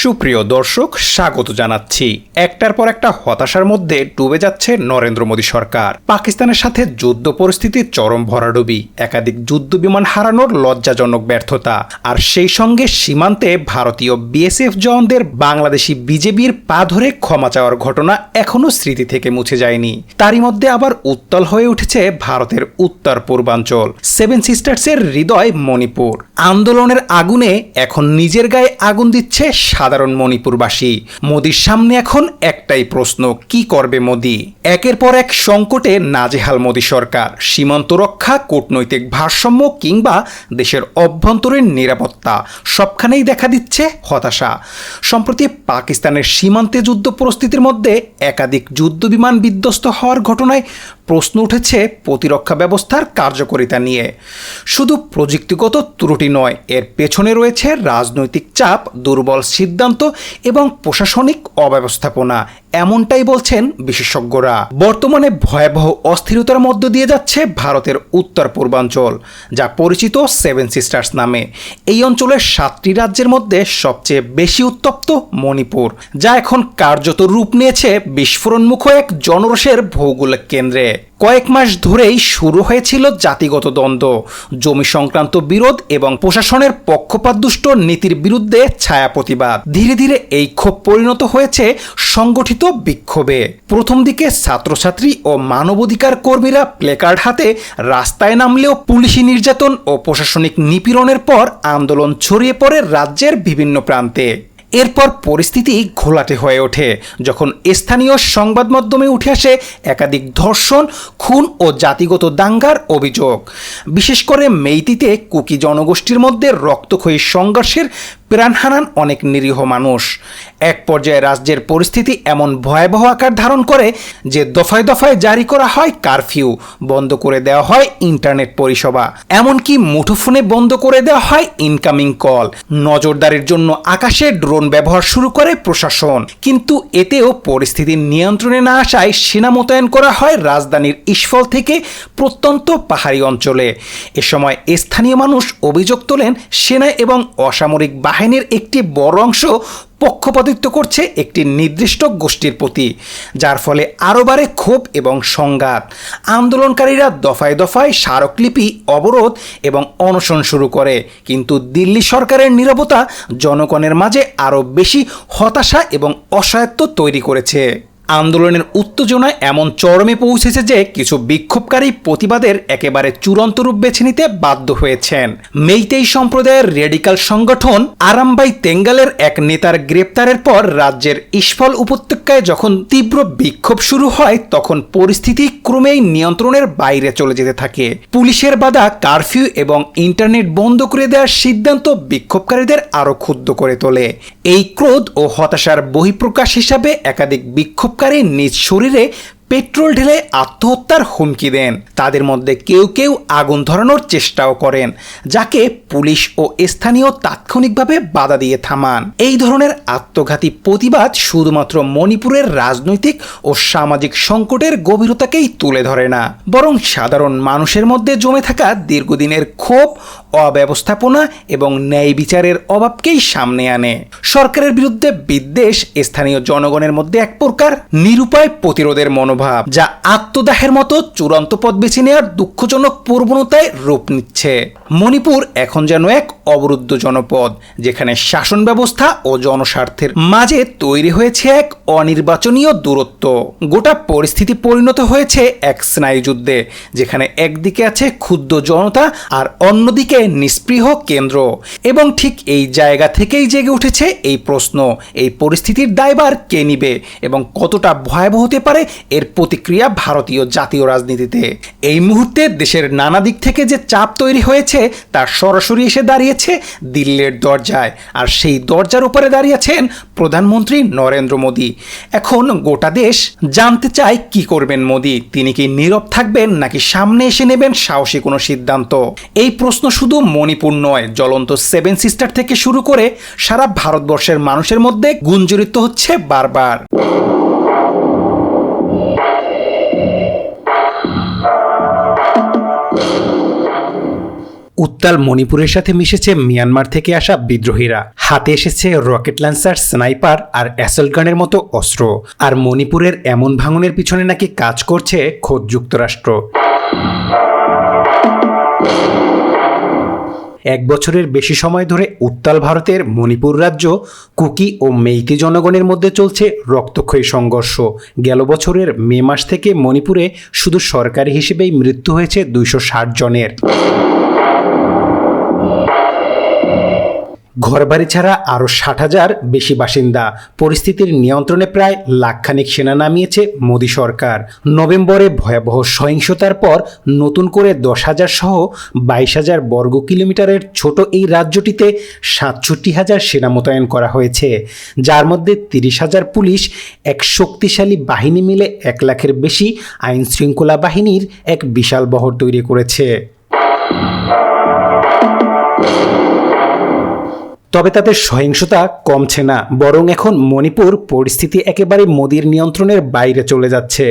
সুপ্রিয় দর্শক, স্বাগত জানাচ্ছি। একটার পর একটা হতাশার মধ্যে ডুবে যাচ্ছে নরেন্দ্র মোদী সরকার। পাকিস্তানের সাথে যুদ্ধ পরিস্থিতির চরম ভরাডুবি। একাধিক যুদ্ধ বিমান হারানোর লজ্জাজনক ব্যর্থতা। আর সেই সঙ্গে সীমান্তে ভারতীয় বিএসএফ জওয়ানদের বাংলাদেশি বিজেপির পা ধরে ক্ষমা চাওয়ার ঘটনা এখনও স্মৃতি থেকে মুছে যায়নি। তারই মধ্যে আবার উত্তল হয়ে উঠেছে ভারতের উত্তর পূর্বাঞ্চল, সেভেন সিস্টার্সের হৃদয় মণিপুর। আন্দোলনের আগুনে এখন নিজের গায়ে আগুন দিচ্ছে সাধারণ মণিপুরবাসী। মোদির সামনে এখন একটাই প্রশ্ন, কি করবে মোদি? একের পর এক সংকটে নাজেহাল মোদি সরকার। সীমান্ত রক্ষা, কূটনৈতিক ভারসাম্য কিংবা দেশের অভ্যন্তরীণ নিরাপত্তা, সবখানেই দেখা দিচ্ছে হতাশা। সম্প্রতি পাকিস্তানের সীমান্তে যুদ্ধ পরিস্থিতির মধ্যে একাধিক যুদ্ধ বিমান বিধ্বস্ত হওয়ার ঘটনায় প্রশ্ন উঠেছে প্রতিরক্ষা ব্যবস্থার কার্যকারিতা নিয়ে। শুধু প্রযুক্তিগত ত্রুটি নয়, এর পেছনে রয়েছে রাজনৈতিক চাপ, দুর্বল সিদ্ধান্ত এবং প্রশাসনিক অব্যবস্থাপনা, এমনটাই বলছেন বিশেষজ্ঞরা। বর্তমানে ভয়াবহ অস্থিরতার মধ্য দিয়ে যাচ্ছে ভারতের উত্তর পূর্বাঞ্চল, যা পরিচিত সেভেন সিস্টার্স নামে। এই অঞ্চলের সাতটি রাজ্যের মধ্যে সবচেয়ে বেশি উত্তপ্ত মণিপুর, যা এখন কার্যত রূপ নিয়েছে বিস্ফোরণমুখ এক জনরসের ভৌগোলিক কেন্দ্রে। কয়েক মাস ধরেই শুরু হয়েছিল জাতিগত দ্বন্দ্ব, জমি সংক্রান্ত বিরোধ এবং প্রশাসনের পক্ষপাতদুষ্ট নীতির বিরুদ্ধে ছায়া প্রতিবাদ। ধীরে ধীরে এই ক্ষোভ পরিণত হয়েছে সংগঠিত বিক্ষোভে। প্রথম দিকে ছাত্রছাত্রী ও মানবাধিকার কর্মীরা প্লেকার্ড হাতে রাস্তায় নামলেও পুলিশি নির্যাতন ও প্রশাসনিক নিপীড়নের পর আন্দোলন ছড়িয়ে পড়ে রাজ্যের বিভিন্ন প্রান্তে। এরপর পরিস্থিতি ঘোলাটে হয়ে ওঠে। যখন স্থানীয় সংবাদ মাধ্যমে উঠে আসে একাধিক ধর্ষণ, খুন ও জাতিগত দাঙ্গার অভিযোগ। বিশেষ করে মেইতিতে কুকি জনগোষ্ঠীর মধ্যে রক্তক্ষয়ী সংঘর্ষের প্রাণ হারান অনেক নিরীহ মানুষ। এক পর্যায়ে রাজ্যের পরিস্থিতি এমন ভয়াবহ আকার ধারণ করে যে দফায় দফায় জারি করা হয় কারফিউ, বন্ধ করে দেওয়া হয় ইন্টারনেট পরিষেবা। এমনকি মুঠোফোনে বন্ধ করে দেওয়া হয় ইনকামিং কল নজরদারির জন্য আকাশে ড্রোন ব্যবহার শুরু করে প্রশাসন। কিন্তু এতেও পরিস্থিতি নিয়ন্ত্রণে না আসায় সেনা মোতায়েন করা হয় রাজধানীর ইস্ফল থেকে প্রত্যন্ত পাহাড়ি অঞ্চলে। এ সময় স্থানীয় মানুষ অভিযোগ তোলেন সেনা এবং অসামরিক বাহিনীর একটি বড় অংশ পক্ষপাতিত্ব করছে একটি নির্দিষ্ট গোষ্ঠীর প্রতি, যার ফলে আরও বাড়ে ক্ষোভ এবং সংঘাত। আন্দোলনকারীরা দফায় দফায় স্মারকলিপি, অবরোধ এবং অনশন শুরু করে, কিন্তু দিল্লি সরকারের নিরবতা জনগণের মাঝে আরও বেশি হতাশা এবং অসহায়ত্ব তৈরি করেছে। আন্দোলনের উত্তেজনায় এমন চরমে পৌঁছেছে যে কিছু বিক্ষোভকারী প্রতিবাদের একেবারে চূড়ান্ত রূপ বেছে নিতে বাধ্য হয়েছেন। মেইতেই সম্প্রদায়ের রেডিকাল সংগঠন আরামবাই তেঙ্গালের এক নেতার গ্রেপ্তারের পর রাজ্যের ইস্ফল উপত্যকায় যখন তীব্র বিক্ষোভ শুরু হয়, তখন পরিস্থিতি ক্রমেই নিয়ন্ত্রণের বাইরে চলে যেতে থাকে। পুলিশের বাধা কারফিউ এবং ইন্টারনেট বন্ধ করে দেওয়ার সিদ্ধান্ত বিক্ষোভকারীদের আরও ক্ষুব্ধ করে তোলে। এই ক্রোধ ও হতাশার বহিঃপ্রকাশ হিসাবে একাধিক বিক্ষোভকারী নিজ শরীরে পেট্রোল ঢেলে আত্মহত্যার হুমকি দেন। তাদের মধ্যে কেউ কেউ আগুন ধরানোর চেষ্টাও করেন, যাকে পুলিশ ও স্থানীয় তাৎক্ষণিকভাবে বাধা দিয়ে থামান। এই ধরনের আত্মঘাতী প্রতিবাদ শুধুমাত্র মণিপুরের রাজনৈতিক ও সামাজিক সংকটের গভীরতাকেই তুলে ধরে না। বরং সাধারণ মানুষের মধ্যে জমে থাকা দীর্ঘদিনের ক্ষোভ অব্যবস্থাপনা এবং ন্যায় বিচারের অভাবকেই সামনে আনে। সরকারের বিরুদ্ধে বিদ্বেষ স্থানীয় জনগণের মধ্যে এক প্রকার নিরুপায় প্রতিরোধের মনোভাব, যা আত্মদাহের মতো চূড়ান্ত পথ বেছে নেওয়ার দুঃখজনক প্রবণতায় রূপ নিচ্ছে। মণিপুর এখন যেন এক অবরুদ্ধ জনপদ, যেখানে শাসন ব্যবস্থা ও জনস্বার্থের মাঝে তৈরি হয়েছে এক অনির্বাচনীয় দূরত্ব। গোটা পরিস্থিতি পরিণত হয়েছে এক স্নায়ুযুদ্ধে, যেখানে একদিকে আছে ক্ষুদ্র জনতা আর অন্যদিকে নিস্পৃহ কেন্দ্র। এবং ঠিক এই জায়গা থেকেই জেগে উঠেছে এই প্রশ্ন, এই পরিস্থিতির দায়বার কে নিবে এবং কতটা ভয়াবহ হতে পারে এর প্রতিক্রিয়া ভারতীয় জাতীয় রাজনীতিতে। এই মুহূর্তে দেশের নানা দিক থেকে যে চাপ তৈরি হয়েছে তার সরাসরি এসে দাঁড়িয়েছে দিল্লির দরজায়। আর সেই দরজার উপরে দাঁড়িয়েছেন প্রধানমন্ত্রী নরেন্দ্র মোদী। এখন গোটা দেশ জানতে চায় কি করবেন মোদী? তিনি কি নীরব থাকবেন নাকি সামনে এসে নেবেন সাহসী কোনো সিদ্ধান্ত? এই প্রশ্ন শুধু মণিপুর নয়, জ্বলন্ত সেভেন সিস্টার থেকে শুরু করে সারা ভারতবর্ষের মানুষের মধ্যে গুঞ্জরিত হচ্ছে বারবার। উত্তাল মণিপুরের সাথে মিশেছে মিয়ানমার থেকে আসা বিদ্রোহীরা। হাতে এসেছে রকেট ল্যান্সার, স্নাইপার আর গানের মতো অস্ত্র। আর মণিপুরের এমন ভাঙনের পিছনে নাকি কাজ করছে খোদ যুক্তরাষ্ট্র এক বছরের বেশি সময় ধরে উত্তাল ভারতের মণিপুর রাজ্য, কুকি ও মেইতি জনগণের মধ্যে চলছে রক্তক্ষয়ী সংঘর্ষ। গেল বছরের মে মাস থেকে মণিপুরে শুধু সরকারি হিসেবেই মৃত্যু হয়েছে দুইশো ষাট জনের। ঘরবাড়ি ছাড়া আরও ষাট হাজার বেশি বাসিন্দা। পরিস্থিতির নিয়ন্ত্রণে প্রায় লাখখানিক সেনা নামিয়েছে মোদী সরকার। নভেম্বরে ভয়াবহ সহিংসতার পর নতুন করে দশ হাজার সহ বাইশ হাজার বর্গ কিলোমিটারের ছোট এই রাজ্যটিতে সাতষট্টি হাজার সেনা মোতায়েন করা হয়েছে। যার মধ্যে তিরিশ হাজার পুলিশ এক শক্তিশালী বাহিনী মিলে এক লাখের বেশি আইন শৃঙ্খলা বাহিনীর এক বিশাল বহর তৈরি করেছে। তবে তাদের সহিংসতা কমছে না, বরং এখন মণিপুর পরিস্থিতি একেবারে মোদির নিয়ন্ত্রণের বাইরে চলে যাচ্ছে।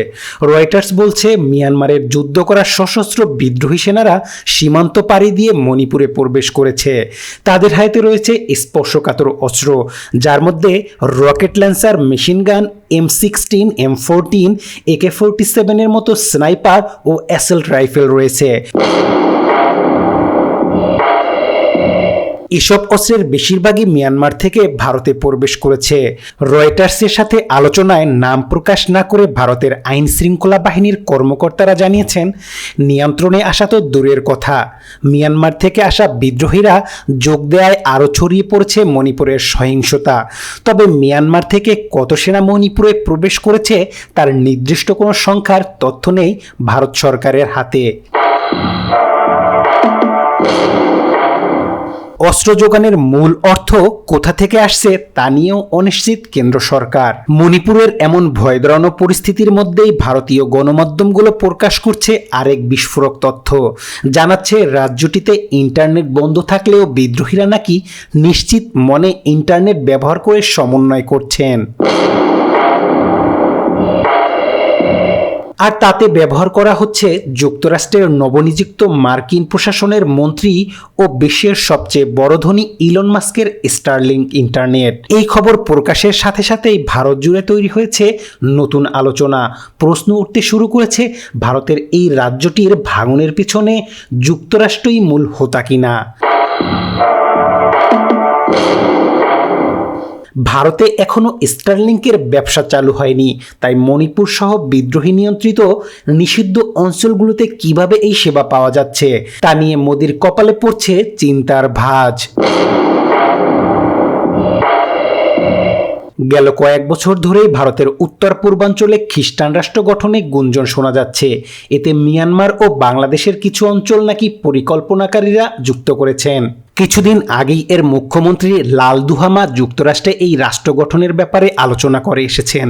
রয়টার্স বলছে, মিয়ানমারের যুদ্ধ করা সশস্ত্র বিদ্রোহী সেনারা সীমান্ত পাড়ি দিয়ে মণিপুরে প্রবেশ করেছে। তাদের হাতে রয়েছে স্পর্শকাতর অস্ত্র, যার মধ্যে rocket launcher, machine gun, M sixteen, M fourteen AK forty সেভেনের মতো স্নাইপার ও অ্যাসেল্ট রাইফেল রয়েছে। এসব অস্ত্রের বেশিরভাগই মিয়ানমার থেকে ভারতে প্রবেশ করেছে। রয়টার্সের সাথে আলোচনায় নাম প্রকাশ না করে ভারতের আইন শৃঙ্খলা বাহিনীর কর্মকর্তারা জানিয়েছেন, নিয়ন্ত্রণে আসা তো দূরের কথা। মিয়ানমার থেকে আসা বিদ্রোহীরা যোগ দেয়ায় আরও ছড়িয়ে পড়েছে মণিপুরের সহিংসতা। তবে মিয়ানমার থেকে কত সেনা মণিপুরে প্রবেশ করেছে তার নির্দিষ্ট কোনো সংখ্যার তথ্য নেই ভারত সরকারের হাতে। অস্ত্র যোগানের মূল অর্থ কোথা থেকে আসছে তা নিয়েও অনিশ্চিত কেন্দ্র সরকার। মণিপুরের এমন ভয় পরিস্থিতির মধ্যেই ভারতীয় গণমাধ্যমগুলো প্রকাশ করছে আরেক বিস্ফোরক তথ্য। জানাচ্ছে, রাজ্যটিতে ইন্টারনেট বন্ধ থাকলেও বিদ্রোহীরা নাকি নিশ্চিত মনে ইন্টারনেট ব্যবহার করে সমন্বয় করছেন। আর তাতে ব্যবহার করা হচ্ছে যুক্তরাষ্ট্রের নবনিযুক্ত মার্কিন প্রশাসনের মন্ত্রী ও বিশ্বের সবচেয়ে বড় ধনী ইলন মাস্কের স্টারলিংক ইন্টারনেট। এই খবর প্রকাশের সাথে সাথেই ভারত জুড়ে তৈরি হয়েছে নতুন আলোচনা। প্রশ্ন উঠতে শুরু করেছে, ভারতের এই রাজ্যটির ভাঙনের পিছনে যুক্তরাষ্ট্রই মূল হোতা কিনা? ভারতে এখনও স্টারলিংকের ব্যবসা চালু হয়নি। তাই মণিপুর সহ বিদ্রোহী নিয়ন্ত্রিত নিষিদ্ধ অঞ্চলগুলোতে কীভাবে এই সেবা পাওয়া যাচ্ছে, তা নিয়ে মোদির কপালে পড়ছে চিন্তার ভাঁজ। গেল কয়েক বছর ধরেই ভারতের উত্তর পূর্বাঞ্চলে খ্রিস্টান রাষ্ট্র গঠনে গুঞ্জন শোনা যাচ্ছে। এতে মিয়ানমার ও বাংলাদেশের কিছু অঞ্চল নাকি পরিকল্পনাকারীরা যুক্ত করেছেন। কিছুদিন আগেই এর মুখ্যমন্ত্রী লাল দুহামা যুক্তরাষ্ট্রে এই রাষ্ট্র গঠনের ব্যাপারে আলোচনা করে এসেছেন।